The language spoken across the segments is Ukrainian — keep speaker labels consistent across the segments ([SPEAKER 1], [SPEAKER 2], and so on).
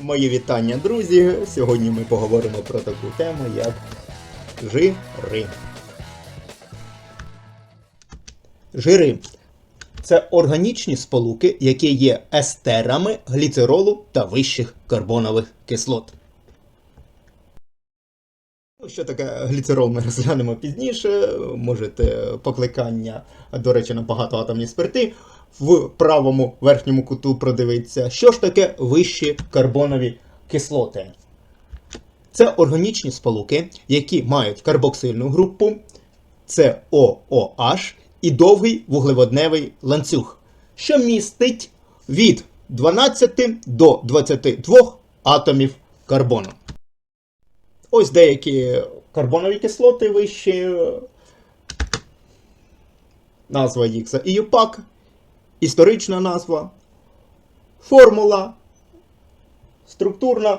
[SPEAKER 1] Мої вітання, друзі! Сьогодні ми поговоримо про таку тему, як жири. Жири це органічні сполуки, які є естерами гліцеролу та вищих карбонових кислот. Ну, Що таке гліцерол, ми розглянемо пізніше. Можете покликання, до речі, на багатоатомні спирти в правому верхньому куту продивитися. Що ж таке вищі карбонові кислоти? Це органічні сполуки, які мають карбоксильну групу, це ООH і довгий вуглеводневий ланцюг, що містить від 12 до 22 атомів карбону. Ось деякі карбонові кислоти вищі. Назва їх це ІЮПАК, історична назва, формула, структурна,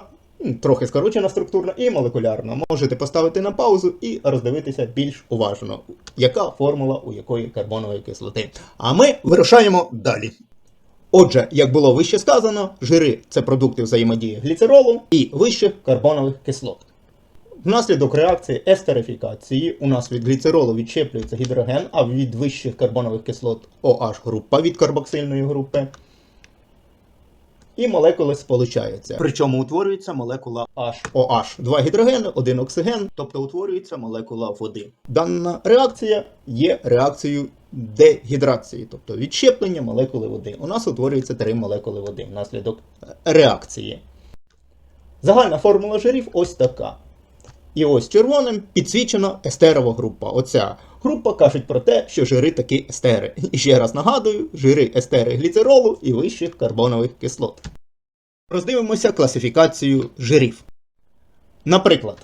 [SPEAKER 1] трохи скорочена структурна і молекулярна. Можете поставити на паузу і роздивитися більш уважно, яка формула у якої карбонової кислоти. А ми вирушаємо далі. Отже, як було вище сказано, жири це продукти взаємодії гліцеролу і вищих карбонових кислот. Внаслідок реакції естерифікації у нас від гліцеролу відщеплюється гідроген, а від вищих карбонових кислот OH група від карбоксильної групи. І молекули сполучаються. Причому утворюється молекула HOH. Два гідрогени, один оксиген, тобто утворюється молекула води. Дана реакція є реакцією дегідрації, тобто відщеплення молекули води. У нас утворюється три молекули води внаслідок реакції. Загальна формула жирів ось така. І ось червоним підсвічена естерова група. Оця група кажуть про те, що жири такі естери. І ще раз нагадую, жири естери гліцеролу і вищих карбонових кислот. Роздивимося класифікацію жирів. Наприклад,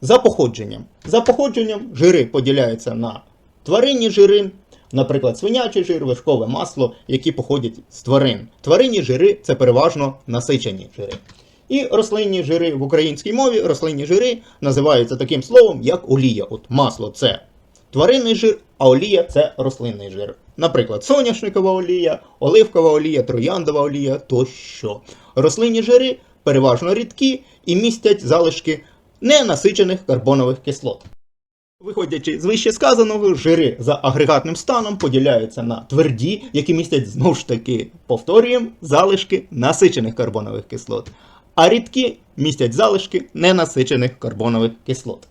[SPEAKER 1] за походженням. За походженням жири поділяються на тваринні жири, наприклад, свинячий жир, вершкове масло, які походять з тварин. Тваринні жири це переважно насичені жири. І рослинні жири в українській мові рослинні жири називаються таким словом, як олія. От масло це тваринний жир, а олія це рослинний жир. Наприклад, соняшникова олія, оливкова олія, трояндова олія тощо. Рослинні жири переважно рідкі і містять залишки ненасичених карбонових кислот. Виходячи з вище сказаного, жири за агрегатним станом поділяються на тверді, які містять знову ж таки, повторюємо, залишки насичених карбонових кислот, а рідкі містять залишки ненасичених карбонових кислот.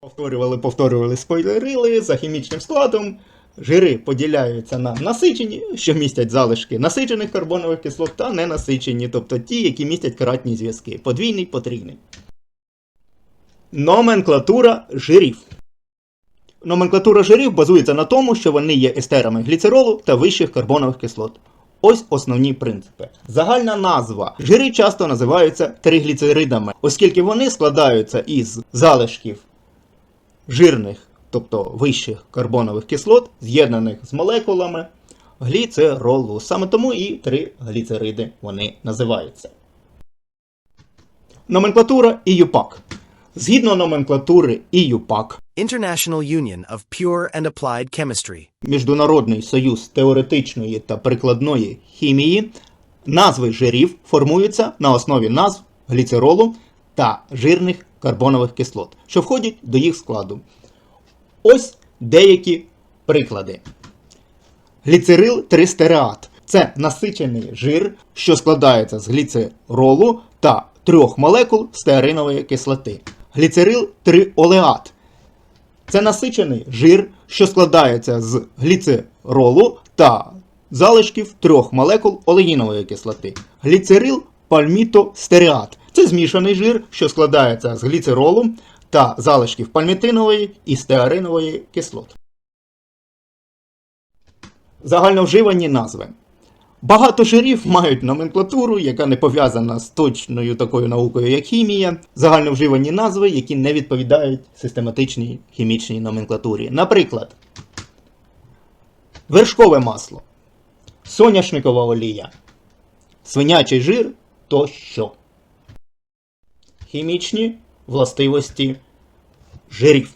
[SPEAKER 1] Повторювали, повторювали, спойлерили за хімічним складом. Жири поділяються на насичені, що містять залишки насичених карбонових кислот, та ненасичені, тобто ті, які містять кратні зв'язки, подвійний, потрійний. Номенклатура жирів. Номенклатура жирів базується на тому, що вони є естерами гліцеролу та вищих карбонових кислот. Ось основні принципи. Загальна назва. Жири часто називаються тригліцеридами, оскільки вони складаються із залишків жирних, тобто вищих карбонових кислот, з'єднаних з молекулами гліцеролу. Саме тому і тригліцериди вони називаються. Номенклатура ІЮПАК. Згідно номенклатури ІЮПАК,
[SPEAKER 2] International Union of Pure and Applied Chemistry.
[SPEAKER 1] Міжнародний союз теоретичної та прикладної хімії, назви жирів формуються на основі назв гліцеролу та жирних карбонових кислот, що входять до їх складу. Ось деякі приклади. Гліцерил тристереат це насичений жир, що складається з гліцеролу та трьох молекул стеаринової кислоти. Гліцерил триолеат це насичений жир, що складається з гліцеролу та залишків трьох молекул олеїнової кислоти. Гліцерил пальмітостереат це змішаний жир, що складається з гліцеролу та залишків пальмітинової і стеаринової кислот. Загальновживані назви. Багато жирів мають номенклатуру, яка не пов'язана з точною такою наукою, як хімія, загальновживані назви, які не відповідають систематичній хімічній номенклатурі. Наприклад, вершкове масло, соняшникова олія, свинячий жир тощо. Хімічні властивості жирів.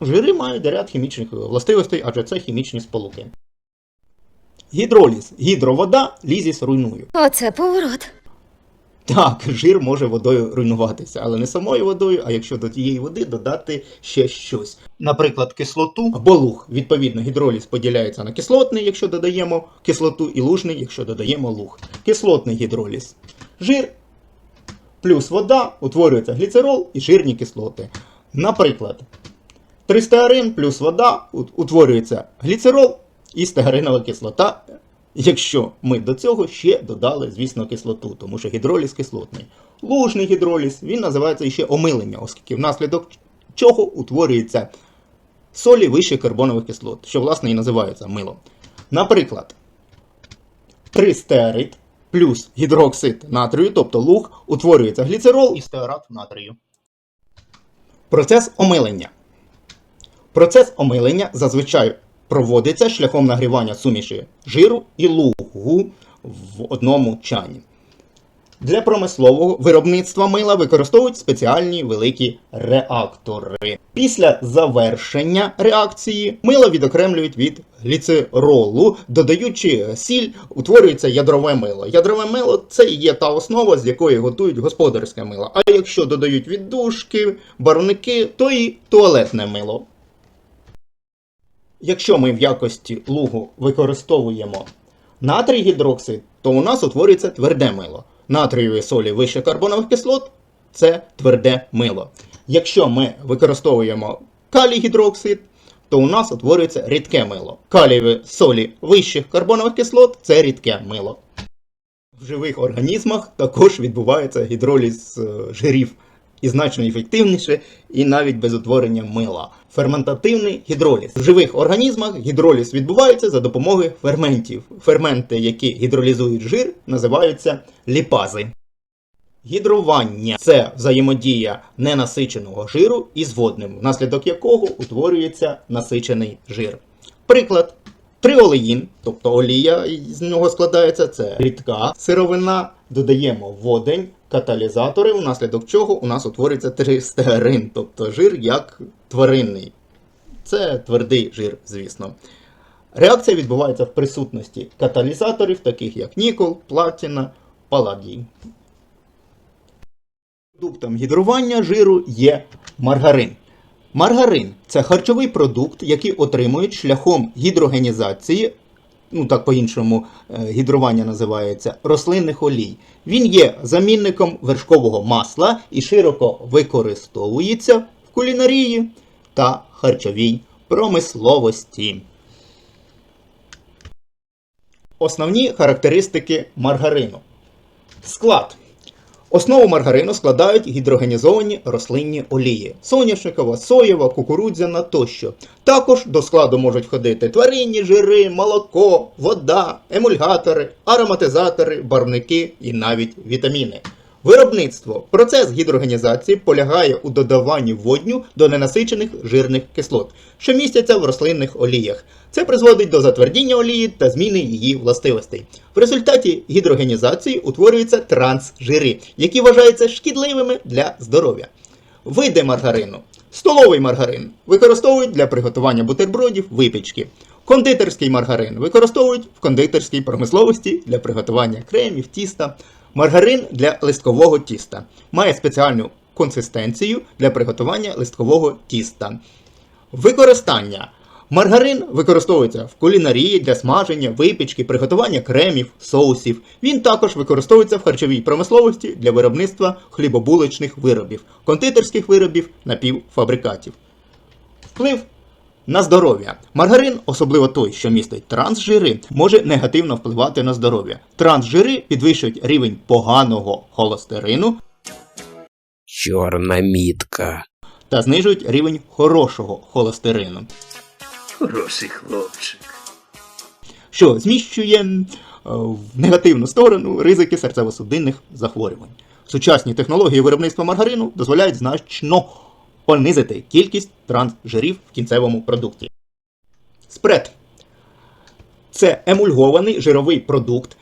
[SPEAKER 1] Жири мають ряд хімічних властивостей, адже це хімічні сполуки. Гідроліз. Гідровода, лізіс руйнує.
[SPEAKER 3] Оце поворот.
[SPEAKER 1] Так, жир може водою руйнуватися, але не самою водою, а якщо до тієї води додати ще щось. Наприклад, кислоту або луг. Відповідно, гідроліз поділяється на кислотний, якщо додаємо кислоту, і лужний, якщо додаємо луг. Кислотний гідроліз. Жир плюс вода утворюється гліцерол і жирні кислоти. Наприклад, тристеарин плюс вода утворюється гліцерол і стеаринова кислота. Якщо ми до цього ще додали, звісно, кислоту, тому що гідроліз кислотний. Лужний гідроліз, він називається ще омилення, оскільки внаслідок чого утворюється солі вищих карбонових кислот, що власне і називається милом. Наприклад, тристеарит плюс гідроксид натрію, тобто луг, утворюється гліцерол і стеарат натрію. Процес омилення. Процес омилення зазвичай проводиться шляхом нагрівання суміші жиру і лугу в одному чані. Для промислового виробництва мила використовують спеціальні великі реактори. Після завершення реакції мило відокремлюють від гліцеролу, додаючи сіль, утворюється ядрове мило. Ядрове мило це і є та основа, з якої готують господарське мило. А якщо додають віддушки, барвники, то і туалетне мило. Якщо ми в якості лугу використовуємо натрій гідроксид, то у нас утворюється тверде мило. Натрієві солі вищих карбонових кислот це тверде мило. Якщо ми використовуємо калій гідроксид, то у нас утворюється рідке мило. Калієві солі вищих карбонових кислот це рідке мило. В живих організмах також відбувається гідроліз е, жирів і значно ефективніше, і навіть без утворення мила. Ферментативний гідроліз. В живих організмах гідроліз відбувається за допомогою ферментів. Ферменти, які гідролізують жир, називаються ліпази. Гідрування це взаємодія ненасиченого жиру із водним, внаслідок якого утворюється насичений жир. Приклад. Триолеїн, тобто олія з нього складається, це рідка сировина, додаємо водень, каталізатори, внаслідок чого у нас утворюється тристеарин, тобто жир як тваринний. Це твердий жир, звісно. Реакція відбувається в присутності каталізаторів, таких як нікол, платіна, паладій. Продуктом гідрування жиру є маргарин. Маргарин це харчовий продукт, який отримують шляхом гідрогенізації, ну так по-іншому е, гідрування називається, рослинних олій. Він є замінником вершкового масла і широко використовується в кулінарії та харчовій промисловості. Основні характеристики маргарину. Склад. Основу маргарину складають гідрогенізовані рослинні олії: соняшникова, соєва, кукурудзяна тощо. Також до складу можуть входити тваринні жири, молоко, вода, емульгатори, ароматизатори, барвники і навіть вітаміни. Виробництво. Процес гідрогенізації полягає у додаванні водню до ненасичених жирних кислот, що містяться в рослинних оліях. Це призводить до затвердіння олії та зміни її властивостей. В результаті гідрогенізації утворюються трансжири, які вважаються шкідливими для здоров'я. Види маргарину. Столовий маргарин використовують для приготування бутербродів, випічки. Кондитерський маргарин використовують в кондитерській промисловості для приготування кремів, тіста. Маргарин для листкового тіста. Має спеціальну консистенцію для приготування листкового тіста. Використання. Маргарин використовується в кулінарії для смаження, випічки, приготування кремів, соусів. Він також використовується в харчовій промисловості для виробництва хлібобулочних виробів, кондитерських виробів, напівфабрикатів. Вплив на здоров'я. Маргарин, особливо той, що містить трансжири, може негативно впливати на здоров'я. Трансжири підвищують рівень поганого холестерину
[SPEAKER 3] Чорна мітка.
[SPEAKER 1] та знижують рівень хорошого холестерину.
[SPEAKER 4] Хороший хлопчик.
[SPEAKER 1] що зміщує е, в негативну сторону ризики серцево-судинних захворювань. Сучасні технології виробництва маргарину дозволяють значно понизити кількість трансжирів в кінцевому продукті. Спред це емульгований жировий продукт,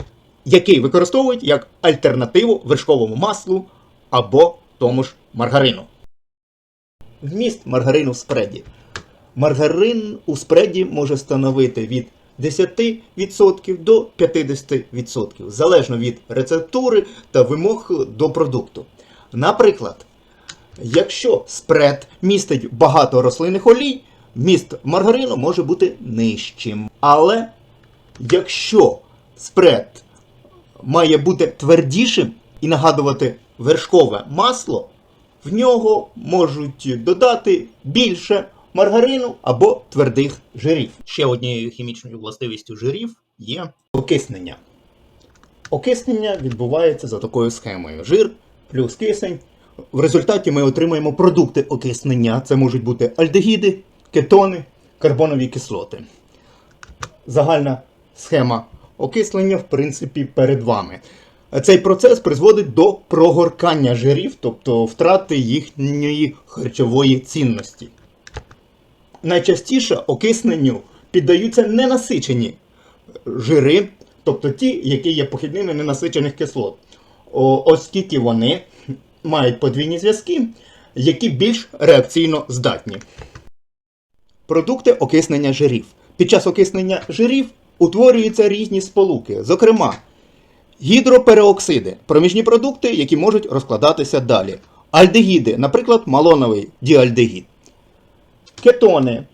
[SPEAKER 1] який використовують як альтернативу вершковому маслу або тому ж маргарину. Вміст маргарину в спреді. Маргарин у спреді може становити від 10% до 50%, залежно від рецептури та вимог до продукту. Наприклад, якщо спред містить багато рослинних олій, міст маргарину може бути нижчим. Але якщо спред має бути твердішим і нагадувати вершкове масло, в нього можуть додати більше маргарину або твердих жирів. Ще однією хімічною властивістю жирів є окиснення. Окиснення відбувається за такою схемою: жир плюс кисень. В результаті ми отримаємо продукти окиснення. Це можуть бути альдегіди, кетони, карбонові кислоти. Загальна схема окислення, в принципі, перед вами. Цей процес призводить до прогоркання жирів, тобто втрати їхньої харчової цінності. Найчастіше окисненню піддаються ненасичені жири, тобто ті, які є похідними ненасичених кислот, оскільки вони мають подвійні зв'язки, які більш реакційно здатні. Продукти окиснення жирів. Під час окиснення жирів утворюються різні сполуки, зокрема, гідропереоксиди, проміжні продукти, які можуть розкладатися далі. Альдегіди, наприклад, малоновий діальдегід. Кетони,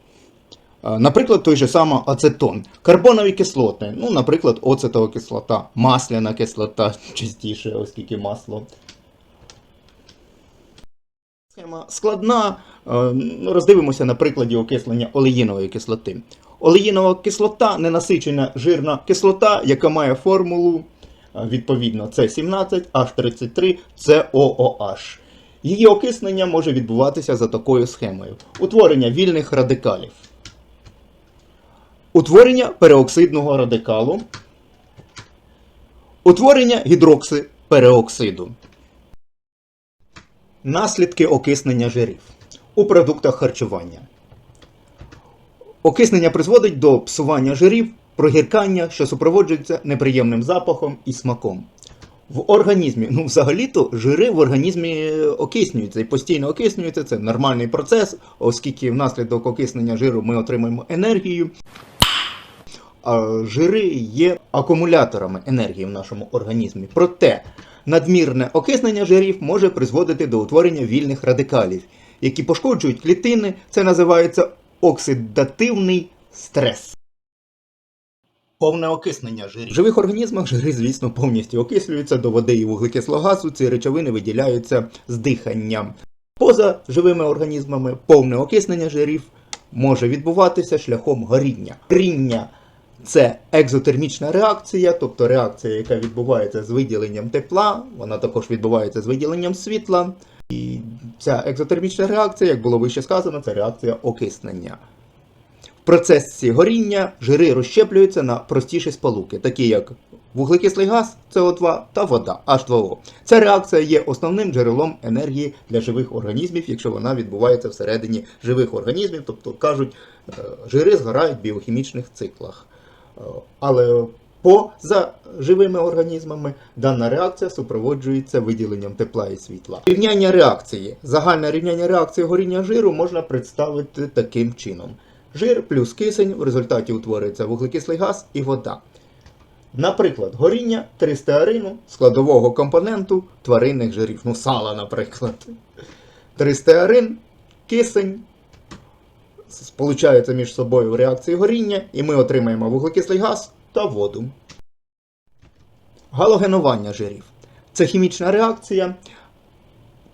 [SPEAKER 1] наприклад, той же самий ацетон. Карбонові кислоти, ну, наприклад, оцетова кислота, масляна кислота, частіше, оскільки масло. Схема складна. Е, ну, Роздивимося на прикладі окислення олеїнової кислоти. Олеїнова кислота ненасичена жирна кислота, яка має формулу е, відповідно С17, H33, COOH. Її окиснення може відбуватися за такою схемою: утворення вільних радикалів. Утворення переоксидного радикалу. Утворення гідроксипереоксиду. Наслідки окиснення жирів у продуктах харчування. Окиснення призводить до псування жирів, прогіркання, що супроводжується неприємним запахом і смаком. В організмі, ну взагалі-то жири в організмі окиснюються і постійно окиснюються. Це нормальний процес, оскільки внаслідок окиснення жиру ми отримуємо енергію. А жири є акумуляторами енергії в нашому організмі. Проте надмірне окиснення жирів може призводити до утворення вільних радикалів, які пошкоджують клітини. Це називається оксидативний стрес. Повне окиснення жирів. В живих організмах жири, звісно, повністю окислюються до води і вуглекислого газу. Ці речовини виділяються з диханням. Поза живими організмами повне окиснення жирів може відбуватися шляхом горіння. Горіння це екзотермічна реакція, тобто реакція, яка відбувається з виділенням тепла, вона також відбувається з виділенням світла. І ця екзотермічна реакція, як було вище сказано, це реакція окиснення. Процесі горіння жири розщеплюються на простіші сполуки, такі як вуглекислий газ СО2 та вода H2O. Ця реакція є основним джерелом енергії для живих організмів, якщо вона відбувається всередині живих організмів, тобто кажуть, е, жири згорають в біохімічних циклах. Е, Але поза живими організмами дана реакція супроводжується виділенням тепла і світла. Рівняння реакції. Загальне рівняння реакції горіння жиру можна представити таким чином. Жир плюс кисень в результаті утворюється вуглекислий газ і вода. Наприклад, горіння тристеарину складового компоненту тваринних жирів, ну сала, наприклад. Тристеарин, кисень сполучаються між собою в реакції горіння, і ми отримаємо вуглекислий газ та воду. Галогенування жирів. Це хімічна реакція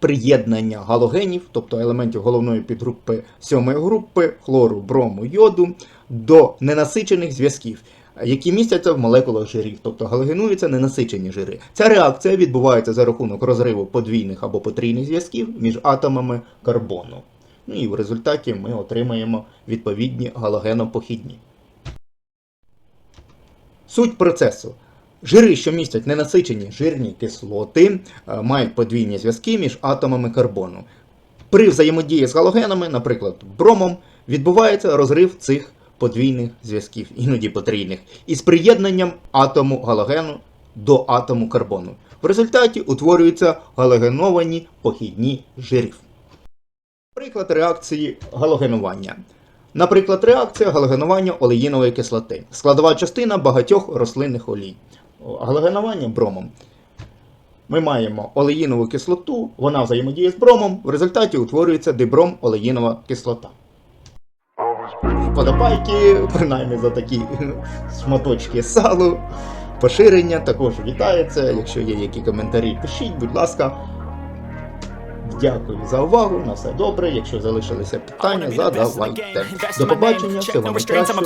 [SPEAKER 1] приєднання галогенів, тобто елементів головної підгрупи сьомої групи, хлору, брому, йоду, до ненасичених зв'язків, які містяться в молекулах жирів, тобто галогенуються ненасичені жири. Ця реакція відбувається за рахунок розриву подвійних або потрійних зв'язків між атомами карбону. Ну і в результаті ми отримаємо відповідні галогенопохідні. Суть процесу. Жири, що містять ненасичені жирні кислоти, е, мають подвійні зв'язки між атомами карбону. При взаємодії з галогенами, наприклад, бромом, відбувається розрив цих подвійних зв'язків, іноді потрійних, із приєднанням атому галогену до атому карбону. В результаті утворюються галогеновані похідні жирів. Приклад реакції галогенування. Наприклад, реакція галогенування олеїнової кислоти. Складова частина багатьох рослинних олій. О, Галогенування бромом. Ми маємо олеїнову кислоту, вона взаємодіє з бромом, в результаті утворюється дибром олеїнова кислота. Подобайки, принаймні за такі шматочки салу. Поширення також вітається. Якщо є які коментарі, пишіть, будь ласка. Дякую за увагу. На все добре. Якщо залишилися питання, задавайте. До побачення, всього найкращого.